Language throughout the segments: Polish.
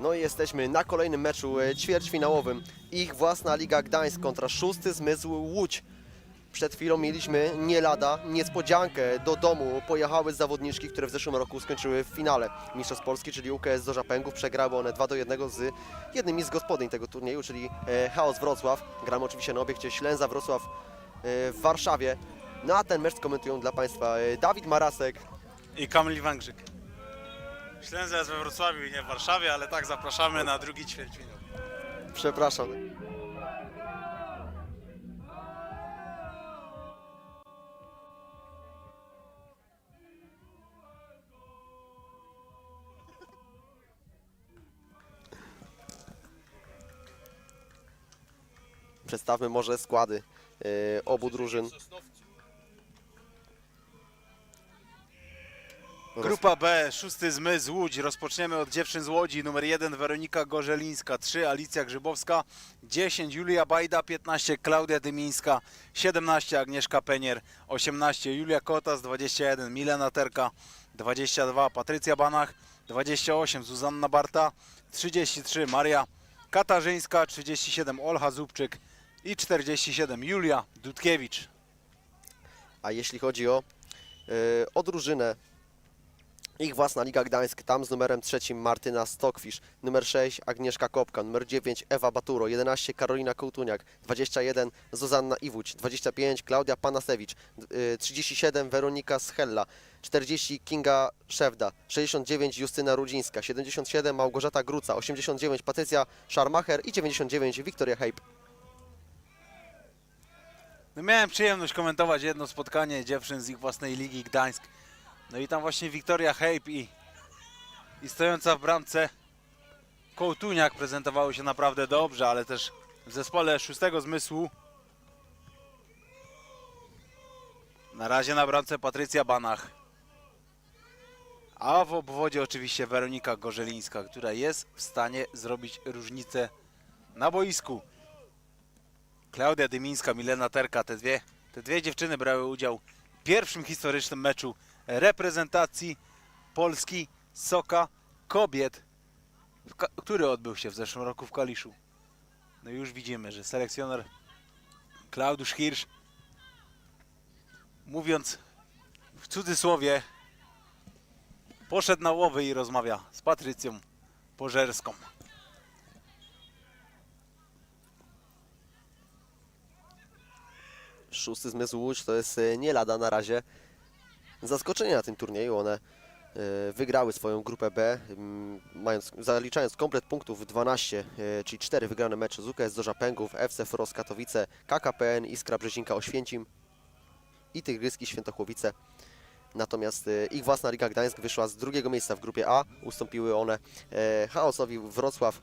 No i jesteśmy na kolejnym meczu e, ćwierćfinałowym. Ich własna Liga Gdańsk kontra szósty zmysł Łódź. Przed chwilą mieliśmy nie lada niespodziankę. Do domu pojechały zawodniczki, które w zeszłym roku skończyły w finale Mistrzostw Polski, czyli UKS Zorza Pęgów. Przegrały one 2 do 1 z jednymi z gospodyń tego turnieju, czyli e, Chaos Wrocław. Gramy oczywiście na obiekcie Ślęza Wrocław e, w Warszawie. No a ten mecz skomentują dla Państwa Dawid Marasek, i Kamil Węgrzyk. Ślęza jest we Wrocławiu i nie w Warszawie, ale tak zapraszamy na drugi ćwierćfinał. przepraszam. Przedstawmy może składy e, obu drużyn. Grupa B, szósty zmysł Łódź. Rozpoczniemy od dziewczyn z Łodzi. Numer 1 Weronika Gorzelińska, 3 Alicja Grzybowska, 10 Julia Bajda, 15 Klaudia Dymińska, 17 Agnieszka Penier, 18 Julia Kotas, 21 Milena Terka, 22 Patrycja Banach, 28 Zuzanna Barta, 33 Maria Katarzyńska, 37 Olcha Zubczyk i 47 Julia Dudkiewicz. A jeśli chodzi o, e, o drużynę, ich własna Liga Gdańsk, tam z numerem trzecim Martyna Stockfish, numer 6 Agnieszka Kopka, numer 9 Ewa Baturo, 11 Karolina Kołtuniak, 21 Zuzanna Iwódź, 25 Klaudia Panasewicz, d- y, 37 Weronika Schella, 40 Kinga Szewda, 69 Justyna Rudzińska, 77 Małgorzata Gruca, 89 Patrycja Szarmacher i 99 Wiktoria Hejp. No miałem przyjemność komentować jedno spotkanie dziewczyn z ich własnej ligi Gdańsk. No i tam właśnie Wiktoria Hejp i, i stojąca w bramce Kołtuniak prezentowały się naprawdę dobrze, ale też w zespole szóstego zmysłu na razie na bramce Patrycja Banach. A w obwodzie oczywiście Weronika Gorzelińska, która jest w stanie zrobić różnicę na boisku. Klaudia Dymińska, Milena Terka, te dwie, te dwie dziewczyny brały udział w pierwszym historycznym meczu reprezentacji Polski Soka Kobiet, który odbył się w zeszłym roku w Kaliszu. No już widzimy, że selekcjoner Klaudiusz Hirsch, mówiąc w cudzysłowie, poszedł na łowy i rozmawia z Patrycją Pożerską. Szósty zmysł Łódź to jest e, nie lada na razie zaskoczenie na tym turnieju. One e, wygrały swoją grupę B, mając, zaliczając komplet punktów 12, e, czyli 4 wygrane mecze z UKS Zorza Pęgów, FC Fros Katowice, KKPN, Iskra Brzezinka Oświęcim i Tygryski Świętochłowice. Natomiast e, ich własna Liga Gdańsk wyszła z drugiego miejsca w grupie A. Ustąpiły one Chaosowi Wrocław.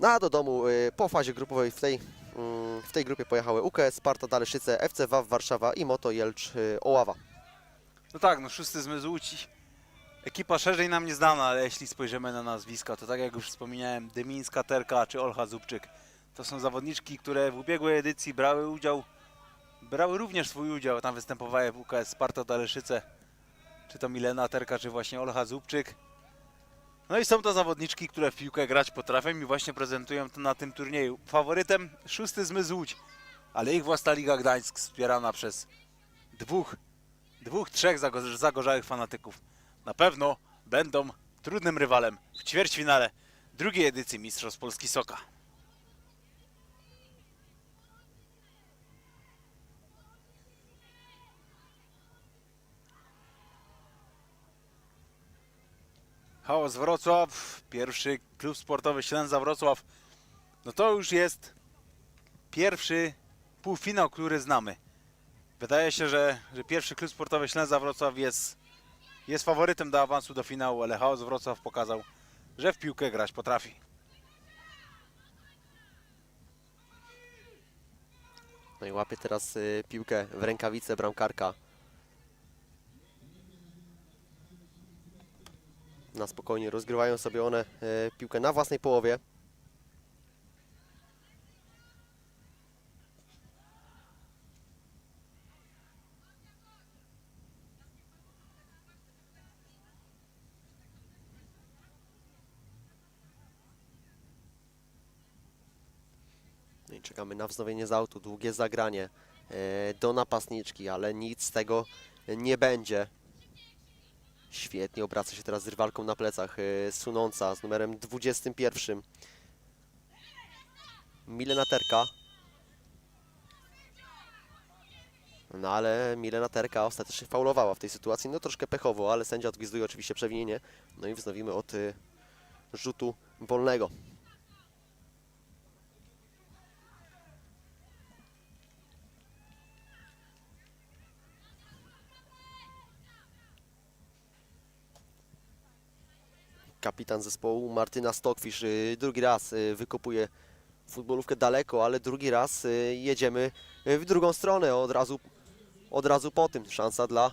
No a do domu po fazie grupowej w tej, mm, w tej grupie pojechały UKS, Sparta Daleszyce, FC WAW Warszawa i Moto Jelcz Oława. No tak, no szósty zmysł Łódź. Ekipa szerzej nam nie znana, ale jeśli spojrzymy na nazwiska, to tak jak już wspomniałem, Dymińska Terka czy Olcha Zubczyk, to są zawodniczki, które w ubiegłej edycji brały udział, brały również swój udział, tam występowały w UKS Sparta Daleszyce, czy to Milena Terka, czy właśnie Olcha Zubczyk. No i są to zawodniczki, które w piłkę grać potrafią i właśnie prezentują to na tym turnieju. Faworytem szósty zmysł Łódź, ale ich własna Liga Gdańsk wspierana przez dwóch dwóch, trzech zago- zagorzałych fanatyków. Na pewno będą trudnym rywalem w ćwierćfinale drugiej edycji Mistrzostw Polski Soka. Chaos Wrocław, pierwszy klub sportowy Ślęza Wrocław. No to już jest pierwszy półfinał, który znamy. Wydaje się, że, że pierwszy klub sportowy Ślęza Wrocław jest, jest faworytem do awansu do finału, ale Chaos Wrocław pokazał, że w piłkę grać potrafi. No i łapie teraz y, piłkę w rękawice bramkarka. Na spokojnie rozgrywają sobie one y, piłkę na własnej połowie. i czekamy na wznowienie z autu, długie zagranie e, do napastniczki, ale nic z tego nie będzie. Świetnie obraca się teraz z rywalką na plecach, e, sunąca z numerem 21. Milena Terka. No ale Milena Terka ostatecznie faulowała w tej sytuacji, no troszkę pechowo, ale sędzia odgwizduje oczywiście przewinienie. No i wznowimy od y, rzutu wolnego. Kapitan zespołu Martyna Stockfish y, drugi raz y, wykopuje futbolówkę daleko, ale drugi raz y, jedziemy w drugą stronę od razu, od razu po tym. Szansa dla,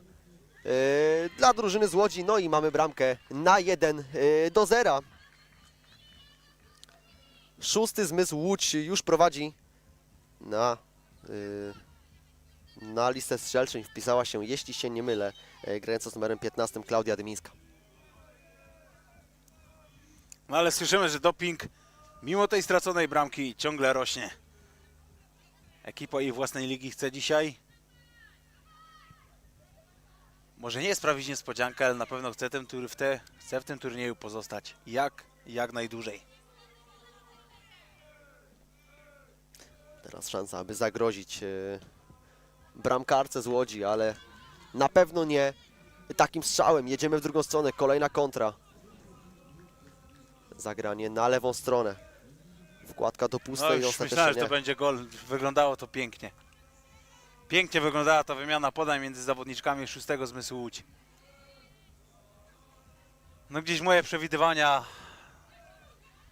dla drużyny z Łodzi. No i mamy bramkę na 1 y, do 0. Szósty zmysł Łódź już prowadzi na, na listę strzelczeń. Wpisała się, jeśli się nie mylę, grająca z numerem 15 Klaudia Dymińska. No ale słyszymy, że doping mimo tej straconej bramki ciągle rośnie. Ekipa jej własnej ligi chce dzisiaj może nie sprawić niespodziankę, ale na pewno chce, w te, chce w tym turnieju pozostać jak, jak najdłużej. Teraz szansa, aby zagrozić e, bramkarce z Łodzi, ale na pewno nie takim strzałem. Jedziemy w drugą stronę, kolejna kontra. Zagranie na lewą stronę. Wkładka do No pustej i już ostatecznie myślałem, że to będzie gol. Wyglądało to pięknie. Pięknie wyglądała ta wymiana podań między zawodniczkami szóstego zmysłu Łódź. No gdzieś moje przewidywania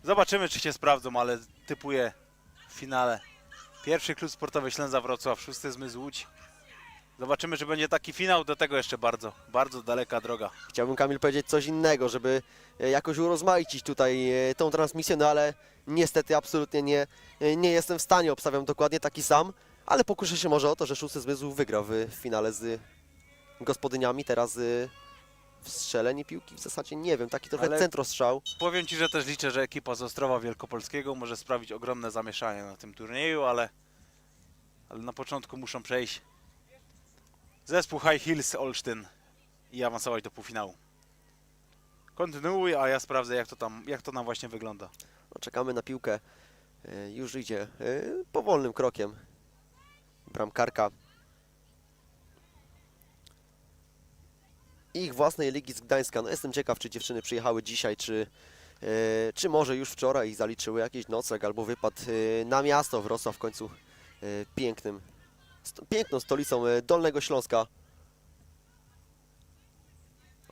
zobaczymy czy się sprawdzą, ale typuję w finale. Pierwszy klub sportowy Ślęza Wrocław, szósty zmysł Łódź. Zobaczymy czy będzie taki finał, do tego jeszcze bardzo, bardzo daleka droga. Chciałbym Kamil powiedzieć coś innego, żeby e, jakoś urozmaicić tutaj e, tą transmisję, no ale niestety absolutnie nie, e, nie jestem w stanie. Obstawiam dokładnie taki sam, ale pokuszę się może o to, że szósty zmysł wygrał w finale z gospodyniami. Teraz w strzelenie piłki w zasadzie nie wiem, taki trochę Ale- centrostrzał. Powiem Ci, że też liczę, że ekipa z Ostrowa Wielkopolskiego może sprawić ogromne zamieszanie na tym turnieju, ale, ale na początku muszą przejść zespół High Hills Olsztyn i awansować do półfinału. Kontynuuj, a ja sprawdzę jak to tam, jak to nam właśnie wygląda. No, czekamy na piłkę. E, Już idzie e, powolnym krokiem. Bramkarka. Ich własnej ligi z Gdańska. No jestem ciekaw, czy dziewczyny przyjechały dzisiaj, czy, e, czy może już wczoraj zaliczyły jakiś nocleg albo wypad na miasto Wrocław w końcu pięknym, piękną stolicą e, Dolnego Śląska.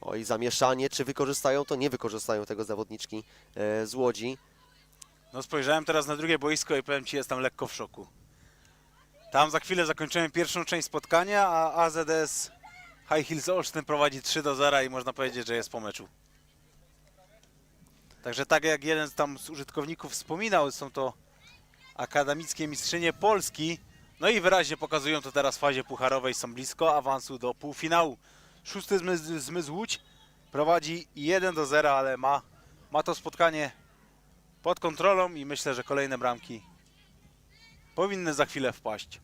Oj, zamieszanie, czy wykorzystają to? Nie wykorzystają tego zawodniczki e, z Łodzi. No spojrzałem teraz na drugie boisko i powiem Ci, jestem lekko w szoku. Tam za chwilę zakończymy pierwszą część spotkania, a AZS High Hills Olsztyn prowadzi 3 do 0 i można powiedzieć, że jest po meczu. Także tak jak jeden z tam z użytkowników wspominał, są to akademickie mistrzynie Polski. No i wyraźnie pokazują to teraz w fazie pucharowej, są blisko awansu do półfinału. Szósty zmysł, zmysł Łódź prowadzi 1 do 0, ale ma, ma to spotkanie pod kontrolą i myślę, że kolejne bramki powinny za chwilę wpaść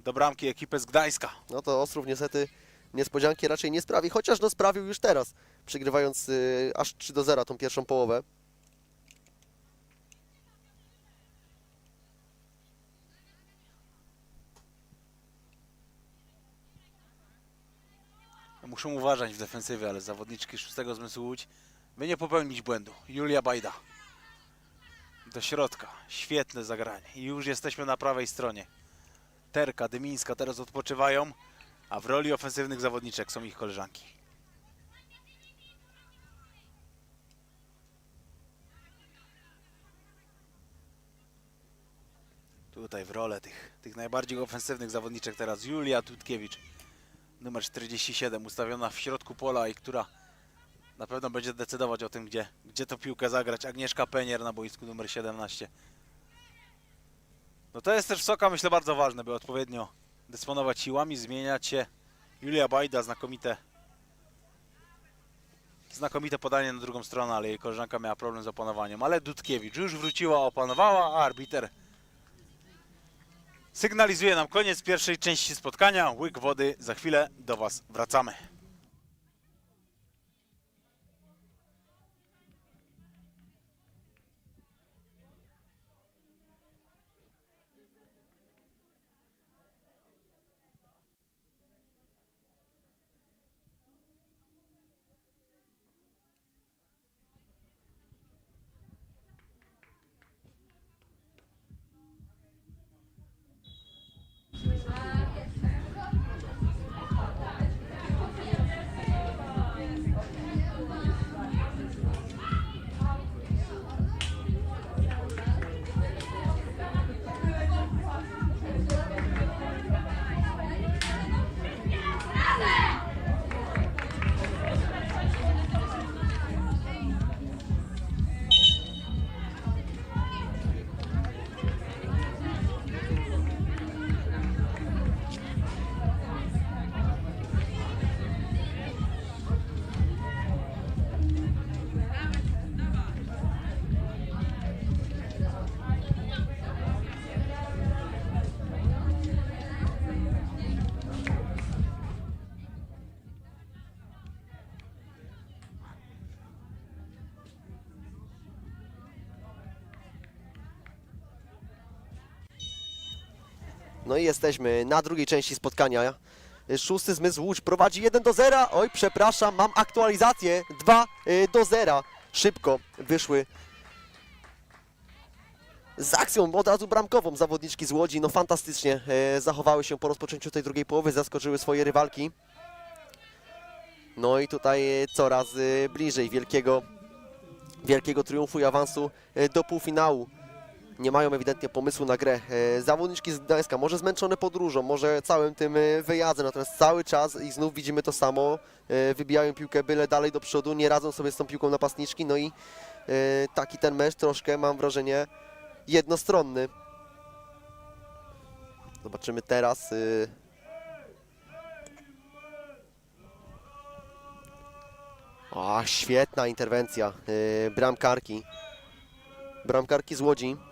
do bramki ekipy z Gdańska. No to Ostrów niestety niespodzianki raczej nie sprawi, chociaż no sprawił już teraz, przygrywając y, aż 3 do 0 tą pierwszą połowę. Muszą uważać w defensywie, ale zawodniczki szóstego zmysłu Łódź, by nie popełnić błędu. Julia Bajda do środka. Świetne zagranie. I już jesteśmy na prawej stronie. Terka, Dymińska teraz odpoczywają, a w roli ofensywnych zawodniczek są ich koleżanki. Tutaj w rolę tych, tych najbardziej ofensywnych zawodniczek teraz Julia Tutkiewicz, numer 47, ustawiona w środku pola i która na pewno będzie decydować o tym, gdzie, gdzie to piłkę zagrać. Agnieszka Penier na boisku numer 17. No to jest też Soka, myślę, bardzo ważne, by odpowiednio dysponować siłami, zmieniać się. Julia Bajda, znakomite znakomite podanie na drugą stronę, ale jej koleżanka miała problem z opanowaniem. Ale Dudkiewicz już wróciła, opanowała, a arbiter sygnalizuje nam koniec pierwszej części spotkania. Łyk wody, za chwilę do Was wracamy. I jesteśmy na drugiej części spotkania. Szósty zmysł Łódź prowadzi 1 do 0. Oj, przepraszam, mam aktualizację. 2 y, do 0. Szybko wyszły z akcją od razu bramkową zawodniczki z Łodzi. No fantastycznie e, zachowały się po rozpoczęciu tej drugiej połowy, zaskoczyły swoje rywalki. No i tutaj e, coraz bliżej wielkiego, wielkiego triumfu i awansu do półfinału nie mają ewidentnie pomysłu na grę. E, Zawodniczki z Gdańska, może zmęczone podróżą, może całym tym e, wyjazdem, natomiast cały czas i znów widzimy to samo, e, wybijają piłkę byle dalej do przodu, nie radzą sobie z tą piłką napastniczki, no i taki ten mecz troszkę, mam wrażenie, jednostronny. Zobaczymy teraz. O, świetna interwencja bramkarki. Bramkarki z Łodzi.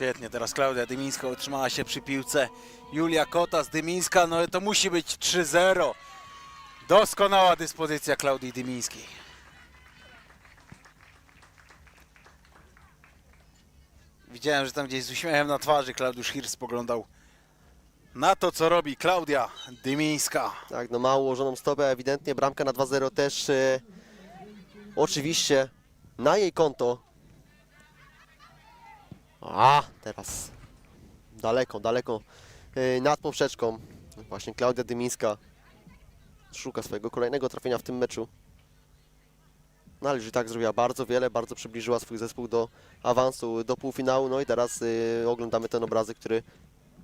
Świetnie, teraz Klaudia Dymińska utrzymała się przy piłce. Julia Kota z Dymińska, no to musi być 3-0. Doskonała dyspozycja Klaudii Dymińskiej. Widziałem, że tam gdzieś z uśmiechem na twarzy Klaudiusz Hirsch spoglądał na to, co robi Klaudia Dymińska. Tak, no ma ułożoną stopę, ewidentnie bramka na 2-0 też e, oczywiście na jej konto. A, teraz daleko, daleko e, nad poprzeczką. Właśnie Klaudia Dymińska szuka swojego kolejnego trafienia w tym meczu. No ale i tak zrobiła bardzo wiele, bardzo przybliżyła swój zespół do awansu do półfinału. No i teraz e, oglądamy ten obrazek, który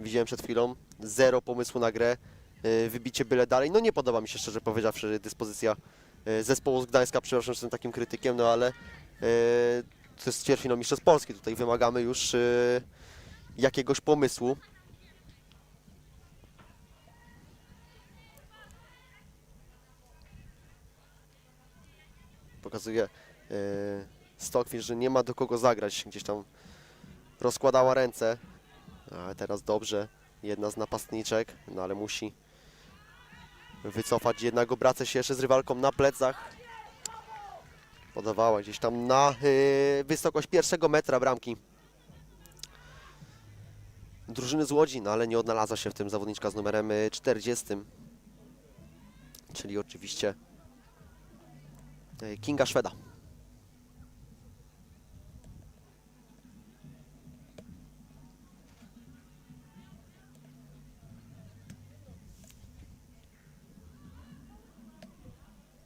widziałem przed chwilą. Zero pomysłu na grę, e, wybicie byle dalej. No nie podoba mi się szczerze powiedziawszy dyspozycja e, zespołu z Gdańska, przepraszam, że jestem takim krytykiem, no ale to jest ćwierćfinał Mistrzostw Polski, tutaj wymagamy już e, jakiegoś pomysłu. Pokazuje Stockfish, że nie ma do kogo zagrać, gdzieś tam rozkładała ręce, teraz dobrze, jedna z napastniczek, no ale musi wycofać jednak obracę się jeszcze z rywalką na plecach. Podawała gdzieś tam na y, wysokość pierwszego metra bramki. Drużyny z Łodzi, no ale nie odnalazła się w tym zawodniczka z numerem y, 40. Czyli oczywiście y, Kinga Szweda.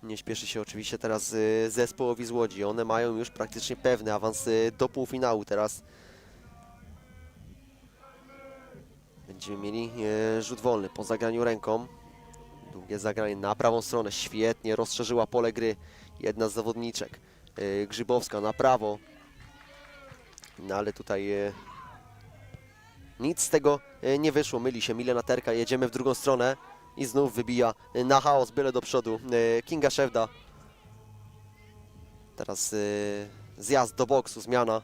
Nie śpieszy się oczywiście teraz y, zespołowi z Łodzi. One mają już praktycznie pewny awans y, do półfinału. Teraz Będziemy mieli e, rzut wolny po zagraniu ręką. Długie zagranie na prawą stronę. Świetnie rozszerzyła pole gry jedna z zawodniczek. Grzybowska na prawo. No ale tutaj nic z tego nie wyszło. Myli się Milena Terka. Jedziemy w drugą stronę. I znów wybija e, na chaos, byle do przodu. E, Kinga Szewda. Teraz e, zjazd do boksu, zmiana.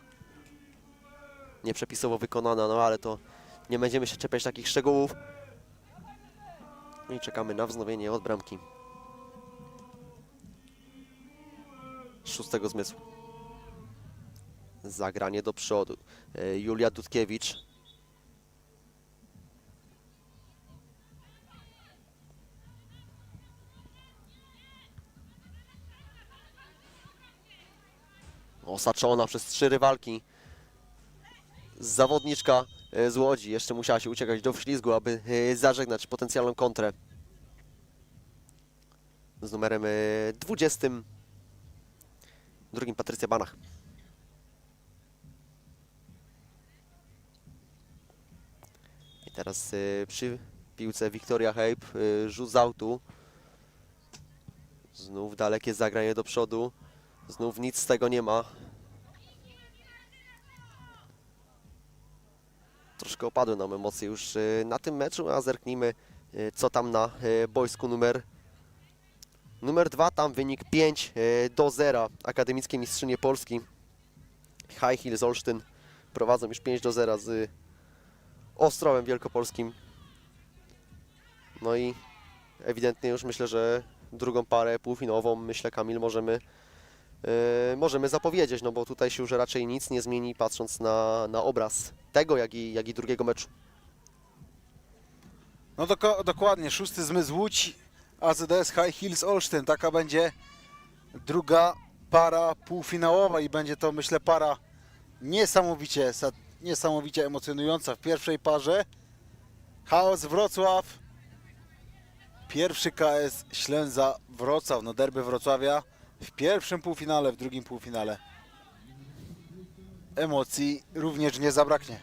Nieprzepisowo wykonana, no ale to nie będziemy się czepiać takich szczegółów. No I czekamy na wznowienie od bramki. Szóstego zmysłu. Zagranie do przodu. Julia Dudkiewicz. Osaczona przez trzy rywalki. Zawodniczka e, z Łodzi jeszcze musiała się uciekać do wślizgu, aby e, zażegnać potencjalną kontrę. Z numerem e, 20. Drugim Patrycja Banach. I teraz e, przy piłce Wiktoria Hejp, e, rzut z autu. Znów dalekie zagranie do przodu. Znów nic z tego nie ma. Troszkę opadły nam emocje już e, na tym meczu, a zerknijmy e, co tam na e, boisku numer numer 2. Tam wynik 5 e, do 0. Akademickie Mistrzynie Polski. High Hills Olsztyn prowadzą już 5 do 0 z Ostrowem Wielkopolskim. No i ewidentnie już myślę, że drugą parę półfinałową, myślę Kamil, możemy możemy zapowiedzieć, no bo tutaj się już raczej nic nie zmieni patrząc na, na obraz tego, jak i, jak i drugiego meczu. No doko- dokładnie, szósty zmysł Łódź, AZS High Hills Olsztyn. Taka będzie druga para półfinałowa i będzie to myślę para niesamowicie, sa- niesamowicie emocjonująca. W pierwszej parze Chaos Wrocław, pierwszy KS Ślęza Wrocław, no derby Wrocławia w pierwszym półfinale, w drugim półfinale. Emocji również nie zabraknie.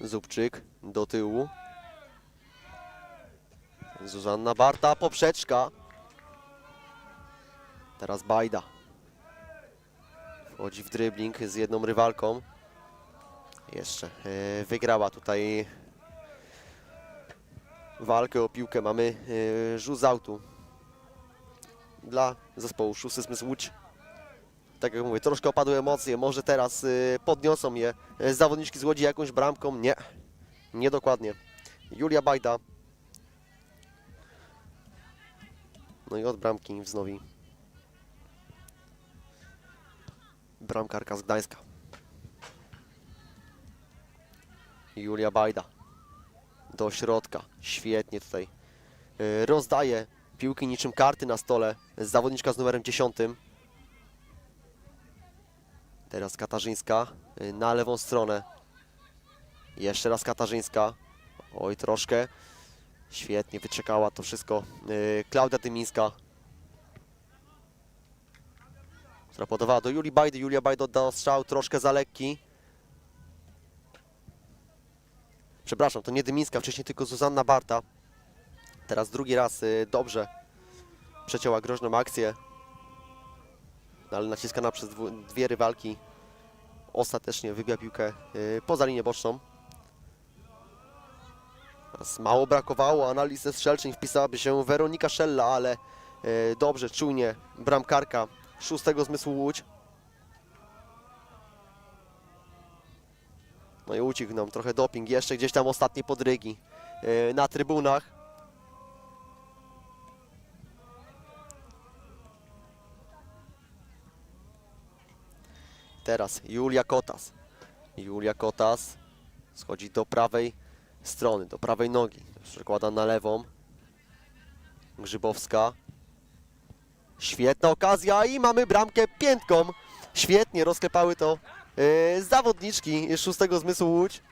Zubczyk do tyłu. Zuzanna Barta, poprzeczka. Teraz Bajda. Wchodzi w dribbling z jedną rywalką. Jeszcze e, wygrała tutaj walkę o piłkę. Mamy e, rzut z autu dla zespołu Szósty Zmysł Łódź. Tak jak mówię, troszkę opadły emocje. Może teraz y, podniosą je y, zawodniczki z Łodzi jakąś bramką. Nie, niedokładnie. Julia Bajda. No i od bramki wznowi bramkarka z Gdańska. Julia Bajda do środka. Świetnie tutaj y, rozdaje piłki niczym karty na stole. Zawodniczka z numerem 10. Teraz Katarzyńska y, na lewą stronę. Jeszcze raz Katarzyńska. Oj, troszkę. Świetnie wyczekała to wszystko. y, Klaudia Dymińska. Która podawała do Julii Bajdy. Julia Bajda oddała strzał troszkę za lekki. Przepraszam, to nie Dymińska, wcześniej tylko Zuzanna Barta. Teraz drugi raz y, dobrze przecięła groźną akcję. No, ale naciskana przez dwie rywalki ostatecznie wybija piłkę y, poza linię boczną. Teraz mało brakowało, a na listę strzelczyń wpisałaby się Weronika Szella, ale y, dobrze, czujnie bramkarka szóstego zmysłu Łódź. No i uciekł nam trochę doping, jeszcze gdzieś tam ostatnie podrygi y, na trybunach. Teraz Julia Kotas. Julia Kotas schodzi do prawej strony, do prawej nogi. Przekłada na lewą. Grzybowska. Świetna okazja i mamy bramkę piętką. Świetnie rozklepały to E, zawodniczki szóstego zmysłu Łódź.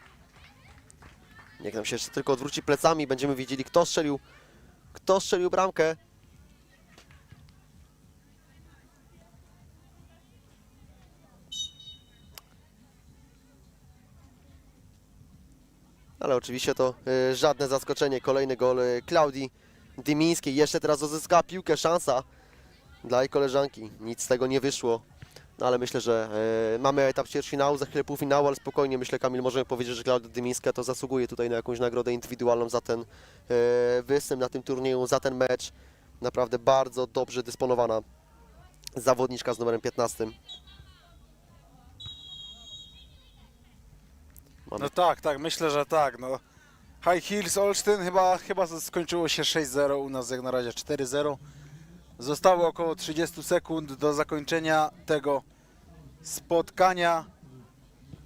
Niech nam się jeszcze tylko odwróci plecami, będziemy widzieli kto strzelił, kto strzelił bramkę. Ale oczywiście to e, żadne zaskoczenie, kolejny gol e, Klaudii Dymińskiej. Jeszcze teraz uzyska piłkę, szansa dla jej koleżanki. Nic z tego nie wyszło. No ale myślę, że e, mamy etap ćwierćfinału, za chwilę półfinału, ale spokojnie myślę Kamil, możemy powiedzieć, że Klaudia Dymińska to zasługuje tutaj na jakąś nagrodę indywidualną za ten e, występ na tym turnieju, za ten mecz. Naprawdę bardzo dobrze dysponowana zawodniczka z numerem 15. Mamy No tak, tak, myślę, że tak. No. High Hills Olsztyn chyba, chyba skończyło się 6-0, u nas jak na razie 4-0. Zostało około 30 sekund do zakończenia tego spotkania.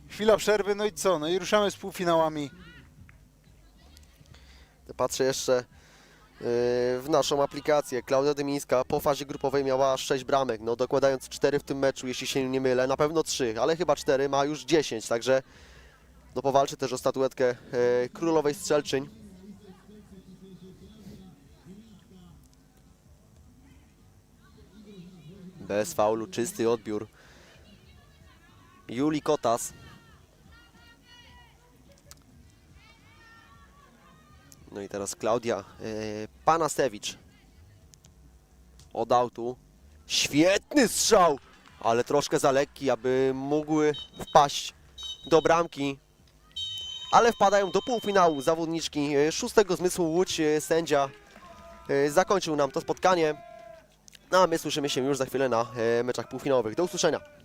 Chwila przerwy, no i co? No i ruszamy z półfinałami. Patrzę jeszcze yy, w naszą aplikację. Klaudia Dymińska po fazie grupowej miała 6 bramek, no dokładając 4 w tym meczu, jeśli się nie mylę, na pewno 3, ale chyba 4, ma już 10, także no powalczy też o statuetkę yy, królowej strzelczyń. Bez faulu, czysty odbiór. Juli Kotas. No i teraz Klaudia e, Panasewicz. Od autu. Świetny strzał, ale troszkę za lekki, aby mógły wpaść do bramki. Ale wpadają do półfinału zawodniczki e, szóstego zmysłu Łódź. E, Sędzia zakończył nam to spotkanie. No a my słyszymy się już za chwilę na e, meczach półfinałowych. Do usłyszenia.